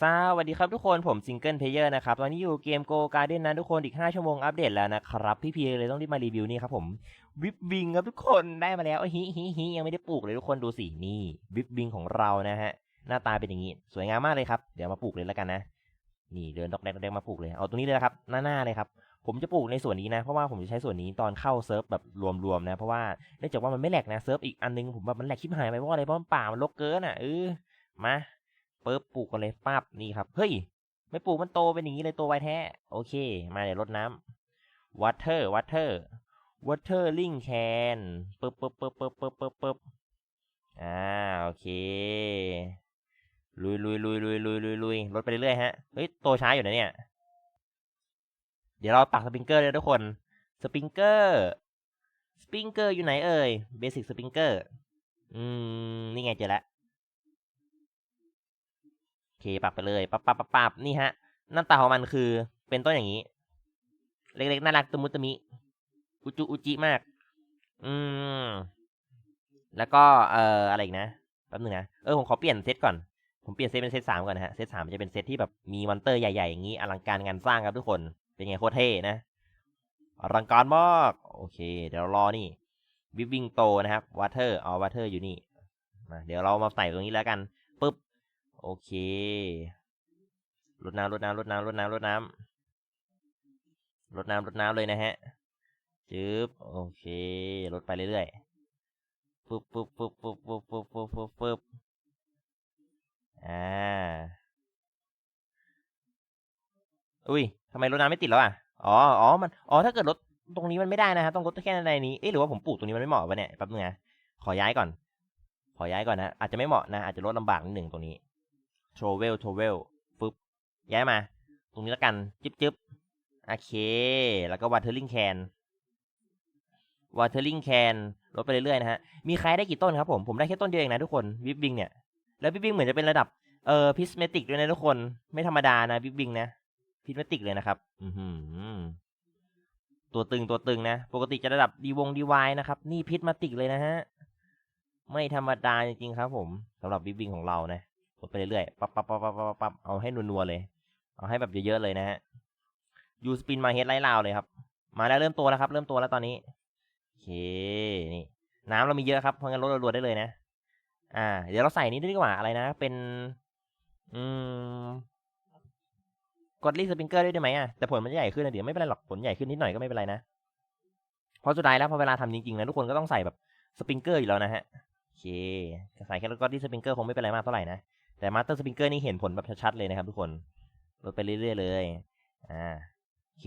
สวัสดีครับทุกคนผมซิงเกิลเพลเยอร์นะครับ ตอนนี้อยู่เกมโกการ์เด้นนะทุกคนอีก 5 ชั่วโมงอัปเดตแล้วนะครับ พี่พีเลยต้องรีบมารีวิวนี่ครับผมวิปวิงครับทุกคนได้มาแล้วฮิฮิฮิยังไม่ได้ปลูกเลยทุกคนดูสินี่วิปวิงของเรานะฮะ หน้าตาเป็นอย่างนี้ สวยงามมากเลยครับ เดี๋ยวมาปลูกเลยแล้วกันนะ นี่เดินดอกแดกดอกแดกมาปลูกเลยเอาตรงนี้เลยนะครับหน้าหน้าเลยครับผมจะปลูกในส่วนนี้นะ เพราะว่าผมจะใช้ส่วนนี้ตอนเข้าเซิร์ฟแบบรวมๆนะ เพราะว่าเนื่องจากว่ามันไม่แหลกนะเซิร์ฟอีกอันนึงผมแบบมันแหลกชิบหายไปเพราะอะไรเพราะมันป่ามันรกเกินอะเออมา ปึ๊บปลูกกันเลยปั๊บนี่ครับ เฮ้ย ไม่ปลูกมันโตเป็นอย่างนี้เลยโตไวแท้ โอเค มาเดี๋ยวรดน้ำ water water watering can ปึ๊บปึ๊บปึ๊บปึ๊บปึ๊บปึ๊บปึ๊บอ่าโอเค ลุยลุยลุยลุยลุยลุยลุยลดไปเรื่อยๆฮะ เฮ้ย โตช้าอยู่นะเนี่ย เดี๋ยวเราตักสปริงเกอร์เลยทุกคน สปริงเกอร์ สปริงเกอร์อยู่ไหนเอ่ย เบสิกสปริงเกอร์ อืม นี่ไงเจอแล้ว เคปักไปเลยปับปับปับปับนี่ฮะ หน้าตาของมันคือเป็นต้นอย่างนี้ เล็กๆน่ารักตมุตมิ อุจุอุจิมาก อืม แล้วก็เอ่ออะไรอีกนะแป๊บนึงนะ เออผมขอเปลี่ยนเซตก่อน ผมเปลี่ยนเซตเป็นเซตสามก่อนนะฮะ เซตสามจะเป็นเซตที่แบบมีมอนเตอร์ใหญ่ๆอย่างนี้อลังการงานสร้างครับทุกคน เป็นไงโคตรเท่นะอลังการมาก โอเค เดี๋ยวรอนี่วิบวิงโตนะครับวอเตอร์เอาวอเตอร์อยู่นี่มาเดี๋ยวเรามาใส่ตรงนี้แล้วกัน โอเครดน้ำรดน้ำรดน้ำรดน้ำรดน้ำรดน้ำรดน้ำเลยนะฮะจึ๊บโอเครดไปเรื่อยๆปึ๊บปึ๊บปึ๊บปึ๊บปึ๊บปึ๊บปึ๊บปึ๊บปึ๊บอ่าอุ้ยทำไมรดน้ำไม่ติดแล้วอะอ๋ออ๋อมันอ๋อถ้าเกิดรถตรงนี้มันไม่ได้นะฮะต้องรถแค่ในนี้เอ๊ะหรือว่าผมปลูกตรงนี้มันไม่เหมาะวะเนี่ยแป๊บนึงนะขอย้ายก่อน ขอย้ายก่อนนะอาจจะไม่เหมาะนะอาจจะลดลำบากนิดหนึ่งตรงนี้ t r a v e l t r a v e l ฟึบย้ายมา ตรงนี้แล้วกันจึ๊บจึ๊บโอเค แล้วก็ watering can watering can ลดไปเรื่อยๆนะฮะ มีใครได้กี่ต้นครับผม ผมได้แค่ต้นเดียวเองนะทุกคนวิบบิงเนี่ย แล้ววิบบิงเหมือนจะเป็นระดับเอ่อพิสเมติกด้วยนะทุกคน ไม่ธรรมดานะวิบบิงนะพิสเมติกเลยนะครับ อือหือตัวตึงตัวตึงนะ ปกติจะระดับดีวงดีวายนะครับ นี่พิสมาติกเลยนะฮะ ไม่ธรรมดาจริงๆครับผมสำหรับวิบบิงของเรานะ ดไปเรื่อยๆปั๊บปั๊บปั๊บปั๊บปั๊บปั๊บเอาให้นัวๆเลย เอาให้แบบเยอะๆเลยนะฮะ ยูสปินมาเฮดไล่ลาวเลยครับ มาแล้วเริ่มตัวแล้วครับ เริ่มตัวแล้วตอนนี้ โอเค นี่ น้ำเรามีเยอะครับ เพราะงั้นลดรัวๆได้เลยนะ อ่า เดี๋ยวเราใส่นี้ดีกว่า อะไรนะ เป็น อืมกดรีสปริงเกอร์ด้วยได้ไหมอะ แต่ผลมันจะใหญ่ขึ้นนะเดี๋ยวไม่เป็นไรหรอก ผลใหญ่ขึ้นนิดหน่อยก็ไม่เป็นไรนะ เพราะสุดท้ายแล้วพอเวลาทำจริงๆนะทุกคนก็ต้องใส่แบบสปริงเกอร์อยู่แล้วนะฮะ โอเคใส่แค่แล้วก็ที่สปริงเกอร์คงไม่เป็นไรมากเท่าไหร่นะ แต่มาสเตอร์สปริงเกอร์นี่เห็นผลแบบชัดๆเลยนะครับทุกคนลดไปเรื่อยๆเลยอ่าโอเค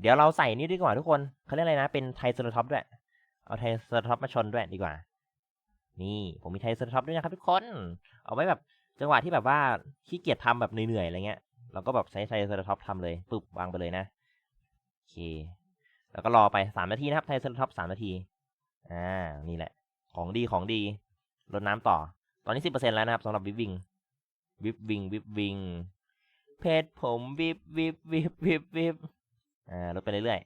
เดี๋ยวเราใส่นี่ดีกว่าทุกคนเขาเรียกอะไรนะ เป็นไทเซอร์ท็อปด้วย เอาไทเซอร์ท็อปมาชนด้วยดีกว่า นี่ผมมีไทเซอร์ท็อปด้วยนะครับทุกคน เอาไว้แบบจังหวะที่แบบว่าขี้เกียจทำแบบเหนื่อยๆอะไรเงี้ยเราก็แบบใช้ไทเซอร์ท็อปทำเลยปึ๊บวางไปเลยนะโอเค แล้วก็รอไปสามนาทีนะครับไทเซอร์ท็อปสามนาทีอ่านี่แหละ ของดีของดีรดน้ำต่อ อนนี้สิบเปอร์เซ็นต์แล้วนะครับสำหรับวิบวิงวิบวิงวิบวิงเพจผมวิบวิบวิบวิบวิบอ่าลดไปเรื่อย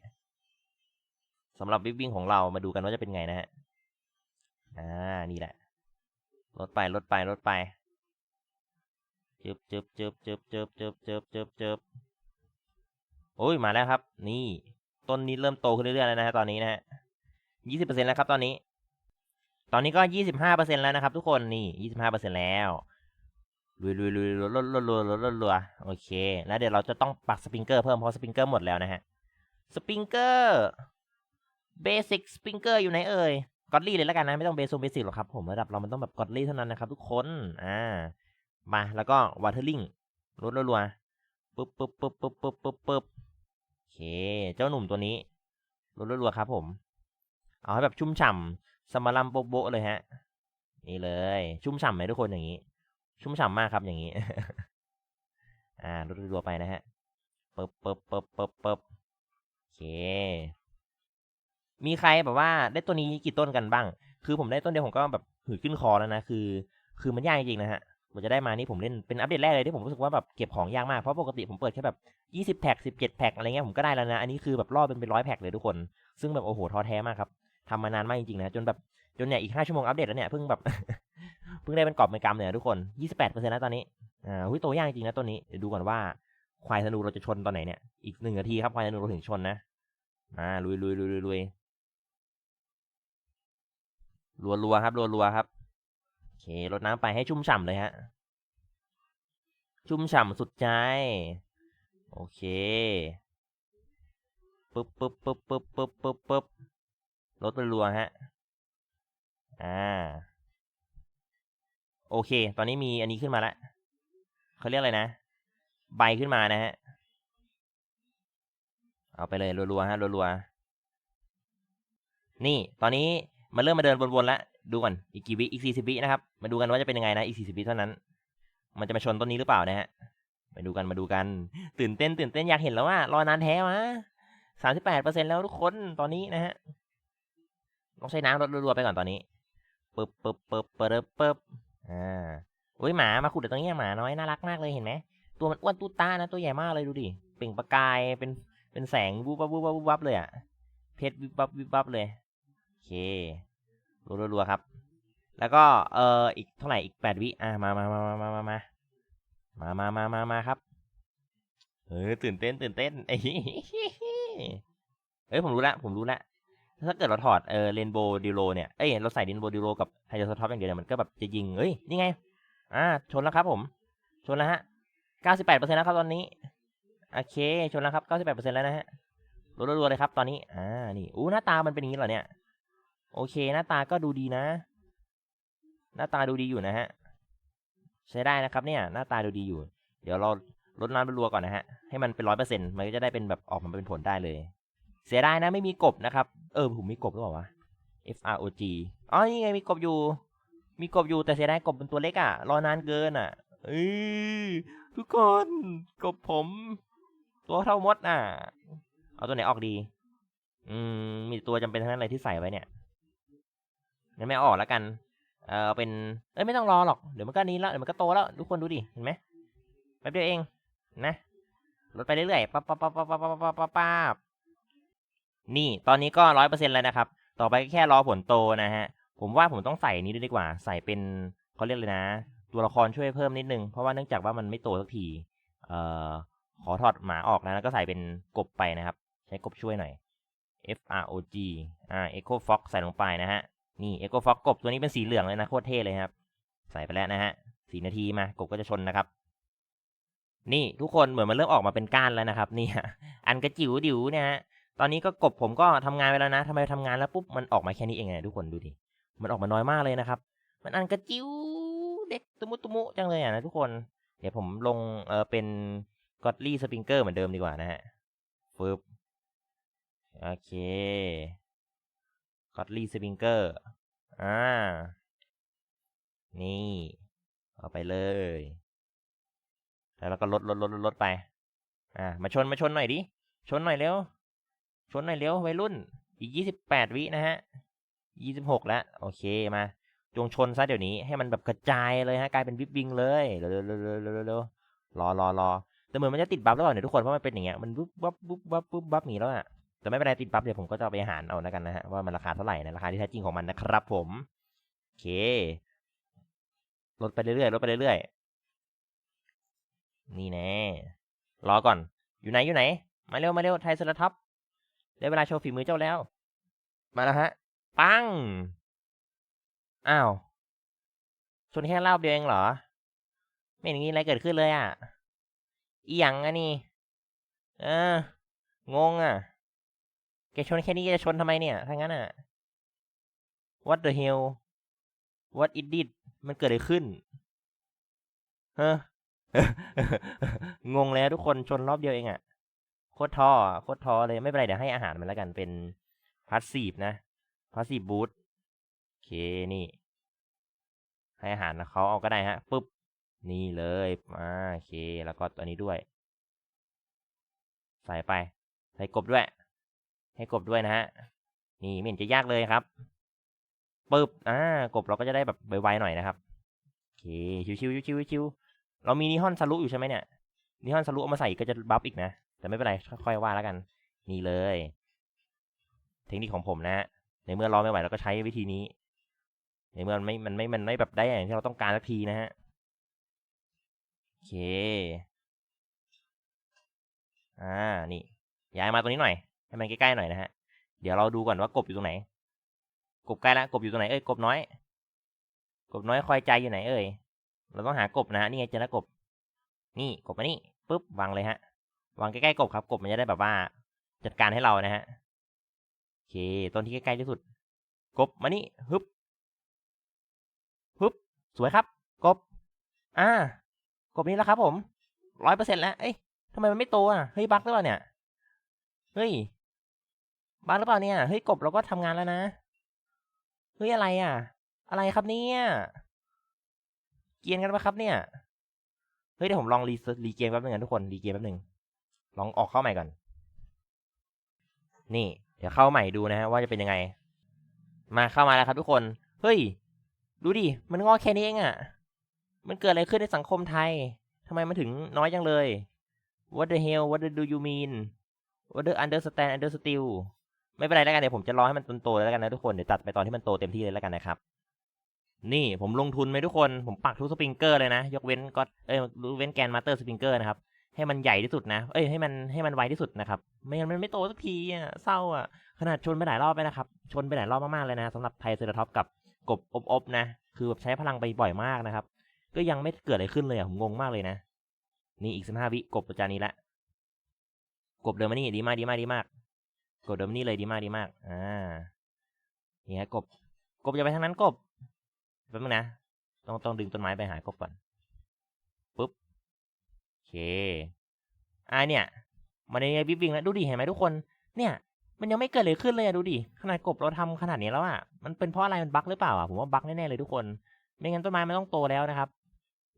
ๆสำหรับวิบวิงของเรามาดูกันว่าจะเป็นไงนะฮะอ่านี่แหละลดไปลดไปลดไปจึบจึบจึบจึบจึบจึบจึบจึบจึบโอ้ยมาแล้วครับ นี่ ต้นนี้เริ่มโตขึ้นเรื่อยๆแล้วนะฮะตอนนี้นะฮะยี่สิบเปอร์เซ็นต์แล้วครับตอนนี้ ตอนนี้ก็ยี่สิบห้าเปอร์เซ็นแล้วนะครับ ทุกคนนี่ยี่สิบห้าเปอร์เซ็นแล้วลุยลุยลุยลดลดลดลดลดลดลดโอเค แล้วเดี๋ยวเราจะต้องปักสปริงเกอร์เพิ่มเพราะสปริงเกอร์หมดแล้วนะฮะสปริงเกอร์เบสิกสปริงเกอร์อยู่ไหนเอ่ยกอดลี่เลยแล้วกันนะ ไม่ต้องเบส o เบสิกหรอกครับผมระดับเรามันต้องแบบกอดลี่เท่านั้นนะครับทุกคนอ่ามาแล้วก็วอเทอร์ลิงลดลดลดปึ๊บปึ๊บปึ๊บปึ๊บปึ๊บปึ๊บปึ๊บโอเค เจ้าหนุ่มตัวนี้ลดลดลดครับผม เอาให้แบบชุ่มฉ่ำ สมารัมโบะโบะเลยฮะ นี่เลย ชุ่มฉ่ำไหมทุกคนอย่างนี้ ชุ่มฉ่ำมากครับอย่างนี้ อ่ารัวๆไปนะฮะปึ๊บปึ๊บปึ๊บปึ๊บปึ๊บโอเค มีใครแบบว่าได้ตัวนี้กี่ต้นกันบ้าง คือผมได้ต้นเดียวผมก็แบบหืดขึ้นคอแล้วนะ คือ คือมันยากจริงๆนะฮะกว่าจะได้มานี่ผมเล่นเป็นอัปเดตแรกเลยที่ผมรู้สึกว่าแบบเก็บของยากมาก เพราะปกติผมเปิดแค่แบบยี่สิบแพ็กสิบเจ็ดแพ็กอะไรเงี้ยผมก็ได้แล้วนะ อันนี้คือแบบรอบเป็นเป็นร้อยแพ็กเลยทุกคน ซึ่งแบบโอ้โหท้อแท้มากครับ ทำมานานมากจริงๆนะจนแบบจนเนี่ยอีกห้าชั่วโมงอัปเดตแล้วเนี่ยเพิ่งแบบเพิ่งได้เป็นกรอบเป็นกำเนี่ยทุกคนยี่สิบแปดเปอร์เซ็นต์แล้วตอนนี้อ่าหุ้ยโตยากจริงนะตัวนี้เดี๋ยวดูก่อนว่าควายธนูเราจะชนตอนไหนเนี่ยอีกหนึ่งนาทีครับควายธนูเราถึงชนนะมาลุยลุยลุยลุยลุยรัวรัวครับรัวรัวครับโอเครดน้ำไปให้ชุ่มฉ่ำเลยฮะ ชุ่มฉ่ำสุดใจ โอเคปึ๊บปึ๊บปึ๊บปึ๊บปึ๊บปึ๊บปึ๊บ รถเป็นรัวฮะ อ่า โอเค ตอนนี้มีอันนี้ขึ้นมาแล้วเขาเรียกอะไรนะ ใบขึ้นมานะฮะ เอาไปเลยรัวๆฮะรัวๆนี่ ตอนนี้มันเริ่มมาเดินวนๆแล้ว ดูก่อน อีกกี่วิอีกสี่สิบวินะครับ มาดูกันว่าจะเป็นยังไงนะ อีกสี่สิบวิเท่านั้น มันจะมาชนต้นนี้หรือเปล่านะฮะ มาดูกันมาดูกัน ตื่นเต้นตื่นเต้นอยากเห็นแล้วว่ารอนานแท้มาสามสิบแปดเปอร์เซ็นแล้วทุกคนตอนนี้นะฮะ ต้องใช้น้ำรดรัวๆไปก่อนตอนนี้ปึ๊บปึ๊บปึ๊บปึ๊บปึ๊บอ่าโอ้ยหมามาขุดเดี๋ยวตรงนี้หมาน้อยน่ารักมากเลยเห็นไหมตัวมันอ้วนตุ๊ตานะตัวใหญ่มากเลยดูดิเปล่งประกายเป็นเป็นแสงวูบวับวูบวับวูบวับเลยอะเพชรวิบวับวิบวับเลยโอเครัวๆครับ แล้วก็เอ่ออีกเท่าไหร่อีกแปดวิอะมามามามามามามามามามามามาครับเออตื่นเต้นตื่นเต้นเอ้ยเอ้ยผมรู้ละผมรู้ละ ถ้าเกิดเราถอดเออเรนโบว์ดิโลเนี่ย เอ้ยเราใส่เรนโบว์ดิโลกับไฮโดรสท็อปอย่างเดียวเนี่ยมันก็แบบจะยิง เอ้ย นี่ไง อ่า ชนแล้วครับผม ชนแล้วฮะ 98%แล้วครับตอนนี้ โอเค ชนแล้วครับ 98%แล้วนะฮะรัวๆเลยครับตอนนี้ อ่า นี่ อู้หน้าตามันเป็นอย่างนี้เหรอเนี่ย โอเค หน้าตาก็ดูดีนะ หน้าตาดูดีอยู่นะฮะ ใช้ได้นะครับเนี่ย หน้าตาดูดีอยู่ เดี๋ยวเราลดน้ำเป็นรัวก่อนนะฮะ ให้มันเป็นร้อยเปอร์เซ็นต์มันก็จะได้เป็นแบบออกมาเป็นผลได้เลย เสียดายนะไม่มีกบนะครับ เออผมมีกบหรือเปล่าวะ F R O G อ๋อนี่ไงมีกบอยู่ มีกบอยู่แต่เสียดายกบเป็นตัวเล็กอะ่ะ รอนานเกินอะ่ะทุกคนกบผม ตัวเท่ามดอะ เอาตัวไหนออกดี อืมมีตัวจำเป็นทั้งนั้นเลยที่ใส่ไว้เนี่ยงั้นไม่ออกแล้วกัน เออเป็น เอ้ยไม่ต้องรอหรอก เดี๋ยวมันก็นี้แล้วเดี๋ยวมันก็โตแล้วทุกคนดูดิ เห็นไหมแป๊บเดียวเอง นะลดไปเรื่อยๆปั๊าปั๊าปั๊าปั๊าปั๊าปั๊าปั๊บ นี่ตอนนี้ก็ร้อยเปอร์เซ็นแล้วนะครับ ต่อไปแค่รอผลโตนะฮะ ผมว่าผมต้องใส่นี้ด้วยดีกว่า ใส่เป็นเขาเรียกเลยนะ ตัวละครช่วยเพิ่มนิดนึง เพราะว่าเนื่องจากว่ามันไม่โตสักที เอ่อ ขอถอดหมาออกนะ แล้วก็ใส่เป็นกบไปนะครับ ใช้กบช่วยหน่อย F R O G อ่า Echo Fox ใส่ลงไปนะฮะ นี่ Echo Fox กบตัวนี้เป็นสีเหลืองเลยนะ โคตรเท่เลยครับ ใส่ไปแล้วนะฮะสี่นาทีมากบก็จะชนนะครับนี่ทุกคนเหมือนมันเริ่มออกมาเป็นก้านแล้วนะครับ เนี่ย อันกระจิ๋วดิ๋วเนี่ยฮะ ตอนนี้ก็กบผมก็ทำงานไปแล้วนะทำไมทำงานแล้วปุ๊บมันออกมาแค่นี้เองไงทุกคนดูดิ มันออกมาน้อยมากเลยนะครับ มันอันกระจิ้วเด็กตุมุตุมุจังเลยอะนะทุกคน เดี๋ยวผมลงเออเป็นกอดลี่สปริงเกอร์เหมือนเดิมดีกว่านะฮะฟึบโอเคกอดลี่สปริงเกอร์อ่า นี่เอาไปเลย แล้วเราก็ลดลดลดลดลดไป อ่า มาชนมาชนหน่อยดิ ชนหน่อยเร็ว ชนหน่อยเร็ววัยรุ่น อีกยี่สิบแปดวินะฮะยี่สิบหกแล้ว โอเคมา จงชนซะเดี๋ยวนี้ให้มันแบบกระจายเลยฮะ กลายเป็นวิบวิงเลยเร็วเร็วเร็วเร็วเร็วรอรอรอแต่เหมือนมันจะติดบัฟแล้วเปล่าเนี่ยทุกคนเพราะมันเป็นอย่างเงี้ยมันบุ๊บบับบุ๊บบับบุ๊บบับหนีแล้วอะแต่ไม่เป็นไรติดบัฟเดี๋ยวผมก็จะไปหารเอาแล้วกันนะฮะว่ามันราคาเท่าไหร่นะราคาที่แท้จริงของมันนะครับผมโอเคลดไปเรื่อยๆลดไปเรื่อยๆนี่แน่รอก่อนอยู่ไหนอยู่ไหน มาเร็วมาเร็วไทยสลัท็อป ได้เวลาโชว์ฝีมือเจ้าแล้ว มาแล้วฮะ ปัง อ้าวชนแค่รอบเดียวเองเหรอ ไม่เห็นมีอะไรเกิดขึ้นเลยอะ อีหยังอะนี่ เออ งงอะ แกชนแค่นี้จะชนทำไมเนี่ย ถ้างั้นอะ What the hell What it did มันเกิดอะไรขึ้นเฮ้องงแล้วทุกคนชนรอบเดียวเองอะ โคตรท้อโคตรท้อเลยไม่เป็นไรเดี๋ยวให้อาหารมันแล้วกันเป็นพาสซีฟนะพาสซีฟบูทโอเคนี่ ให้อาหารเขาเอาก็ได้ฮะปุ๊บนี่เลยอ่าโอเค แล้วก็ตัวนี้ด้วย ใส่ไป ใส่กบด้วย ให้กบด้วยนะฮะนี่ไม่เห็นจะยากเลยครับปึ๊บอ่ากบเราก็จะได้แบบไวๆหน่อยนะครับโอเคชิวๆชิวๆชิวๆเรามีนิฮอนซารุอยู่ใช่ไหมเนี่ยนิฮอนซารุเอามาใส่ก็จะบัฟอีกนะ แต่ไม่เป็นไรค่อยๆว่าแล้วกันนี่เลย เทคนิคของผมนะฮะในเมื่อรอไม่ไหวเราก็ใช้วิธีนี้ ในเมื่อมันไม่มันไม่มันไม่แบบได้อย่างที่เราต้องการสักทีนะฮะโอเค อ่านี่ย้ายมาตรงนี้หน่อยให้มันใกล้ๆหน่อยนะฮะเดี๋ยวเราดูก่อนว่ากบอยู่ตรงไหน กบใกล้ละกบอยู่ตรงไหนเอ้ยกบน้อย กบน้อยคอยใจอยู่ไหนเอ่ยเราต้องหากบนะฮะนี่ไงเจอแล้วกบ นี่กบมานี่ปุ๊บวางเลยฮะ วางใกล้ๆกบครับกบมันจะได้แบบว่า จัดการให้เรานะฮะโอเคต้นที่ใกล้ๆที่สุด กบมานี่ฮึบฮึบสวยครับ กบ อ่ากบนี้แล้วครับ ผมร้อยเปอร์เซ็นต์แล้วเอ้ยทำไมมันไม่โตอะเฮ้ยบั๊กหรือเปล่าเนี่ยเฮ้ยบั๊กหรือเปล่าเนี่ยเฮ้ยกบเราก็ทำงานแล้วนะเฮ้ยอะไรอะ อะไรครับเนี่ยเกียนกันปะครับเนี่ยเฮ้ยเดี๋ยวผมลองรีรีเกมแป๊บนึงนะทุกคนรีเกมแป๊บนึง ลองออกเข้าใหม่ก่อน นี่ เดี๋ยวเข้าใหม่ดูนะฮะว่าจะเป็นยังไง มาเข้ามาแล้วครับทุกคน เฮ้ย ดูดิ มันงอแค่นี้เองอะ่ะ มันเกิดอะไรขึ้นในสังคมไทยทำไมมันถึงน้อยจังเลย What the hell What do you mean What the understand understand ไม่เป็นไรแล้วกันเดี๋ยวผมจะรอให้มันโตๆแล้วกันนะทุกคน เดี๋ยวตัดไปตอนที่มันโตเต็มที่เลยแล้วกันนะครับ นี่ผมลงทุนไหมทุกคน ผมปักทุกสปริงเกอร์เลยนะ ยกเว้นก็เอ้ยยกเว้นแกนมาสเตอร์สปริงเกอร์นะครับ ให้มันใหญ่ที่สุดนะ เอ้ยให้มันให้มันไวที่สุดนะครับ ไม่งั้นมันไม่โตสักทีอะเศร้าอะ ขนาดชนไปหลายรอบไปนะครับ ชนไปหลายรอบมากๆเลยนะสำหรับไทเซอราท็อปกับกบอบๆนะ คือแบบใช้พลังไปบ่อยมากนะครับ ก็ยังไม่เกิดอะไรขึ้นเลยอะผมงงมากเลยนะ นี่อีกสิบห้าวิกบประจานนี้ละ กบเดินมานี่ดีมากดีมากดีมาก กบเดิมนี่เลยดีมากดีมาก อ่า นี่ฮะกบ กบอย่าไปทางนั้นกบแป๊บนึงนะ ต้องต้องดึงต้นไม้ไปหากบก่อน อเคอ่าเนี่ย มันในวิบวิงแล้วดูดิเห็นไหมทุกคน เนี่ย มันยังไม่เกิดเลยขึ้นเลยอะดูดิขนาดกบเราทำขนาดนี้แล้วอะมันเป็นเพราะอะไรมันบั๊กหรือเปล่าอะผมว่าบั๊กแน่ๆเลยทุกคน ไม่งั้นต้นไม้มันต้องโตแล้วนะครับ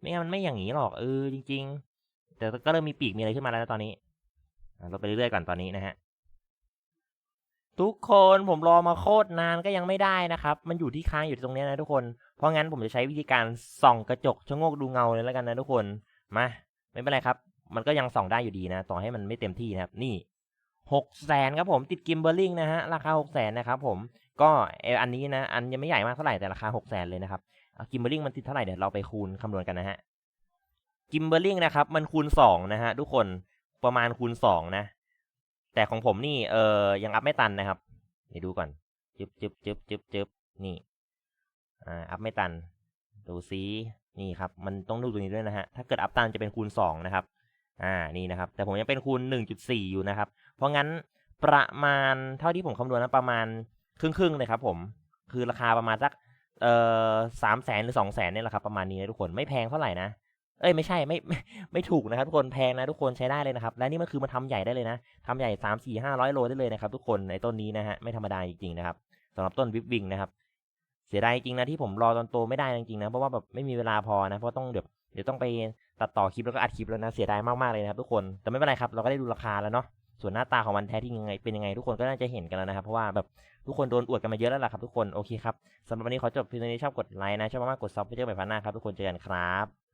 ไม่งั้นมันไม่อย่างนี้หรอกเออจริง ๆ แต่ก็เริ่มมีปีกมีอะไรขึ้นมาแล้วตอนนี้เราไปเรื่อยๆก่อนตอนนี้นะฮะทุกคนผมรอมาโคตรนานก็ยังไม่ได้นะครับ มันอยู่ที่ค้างอยู่ตรงเนี้ยนะทุกคน เพราะงั้นผมจะใช้วิธีการส่องกระจกชะโงกดูเงาเลยแล้วกันนะทุกคน มา ไม่เป็นไรครับ มันก็ยังส่องได้อยู่ดีนะ ต่อให้มันไม่เต็มที่นะครับ นี่หกแสนครับผมติดกิมเบอร์ลิงนะฮะ ราคาหกแสนนะครับผม ก็เอออันนี้นะ อันยังไม่ใหญ่มากเท่าไหร่แต่ราคาหกแสนเลยนะครับ กิมเบอร์ลิงมันติดเท่าไหร่เดี๋ยวเราไปคูณคำนวณกันนะฮะ กิมเบอร์ลิงนะครับมันคูณสองนะฮะทุกคน ประมาณคูณสองนะ แต่ของผมนี่เออยังอัพไม่ตันนะครับ เดี๋ยวดูก่อน จึบจึบจึบจึบจึบนี่ อ่า อัพไม่ตัน ดูซินี่ครับ มันต้องดูตรงนี้ด้วยนะฮะ ถ้าเกิดอัพตันจะเป็นคูณสองนะครับ อ่า นี่นะครับ แต่ผมยังเป็นคูณหนึ่งจุดสี่อยู่นะครับ เพราะงั้นประมาณเท่าที่ผมคำนวณนะประมาณครึ่งครึ่งๆเลยครับผม คือราคาประมาณสัก เอ่อสามแสนหรือสองแสนเนี่ยแหละครับประมาณนี้นะทุกคน ไม่แพงเท่าไหร่นะ เอ้ยไม่ใช่ไม่ไม่ไม่ถูกนะครับ ทุกคนแพงนะทุกคนใช้ได้เลยนะครับ และนี่มันคือมันทำใหญ่ได้เลยนะทำใหญ่สามสี่ห้าร้อยโลได้เลยนะครับ ทุกคนในต้นนี้นะฮะไม่ธรรมดาจริงๆนะครับสำหรับต้นวิบวิงนะครับ เสียดายจริงนะที่ผมรอตอนโตไม่ได้จริงๆนะเพราะว่าแบบไม่มีเวลาพอนะเพราะต้องเดี๋ยวเดี๋ยวต้องไปตัดต่อคลิปแล้วก็อัดคลิปแล้วนะเสียดายมากๆเลยนะครับทุกคนแต่ไม่เป็นไรครับเราก็ได้ดูราคาแล้วเนาะส่วนหน้าตาของมันแท้ที่ยังไงเป็นยังไงทุกคนก็น่าจะเห็นกันแล้วนะครับเพราะว่าแบบทุกคนโดนอวดกันมาเยอะแล้วล่ะครับทุกคนโอเคครับสำหรับวันนี้ขอจบเพียงเท่านี้ชอบกดไลค์นะชอบมากๆกดซับไปเจอกันใหม่พันหน้าครับทุกคนเจอกันครับ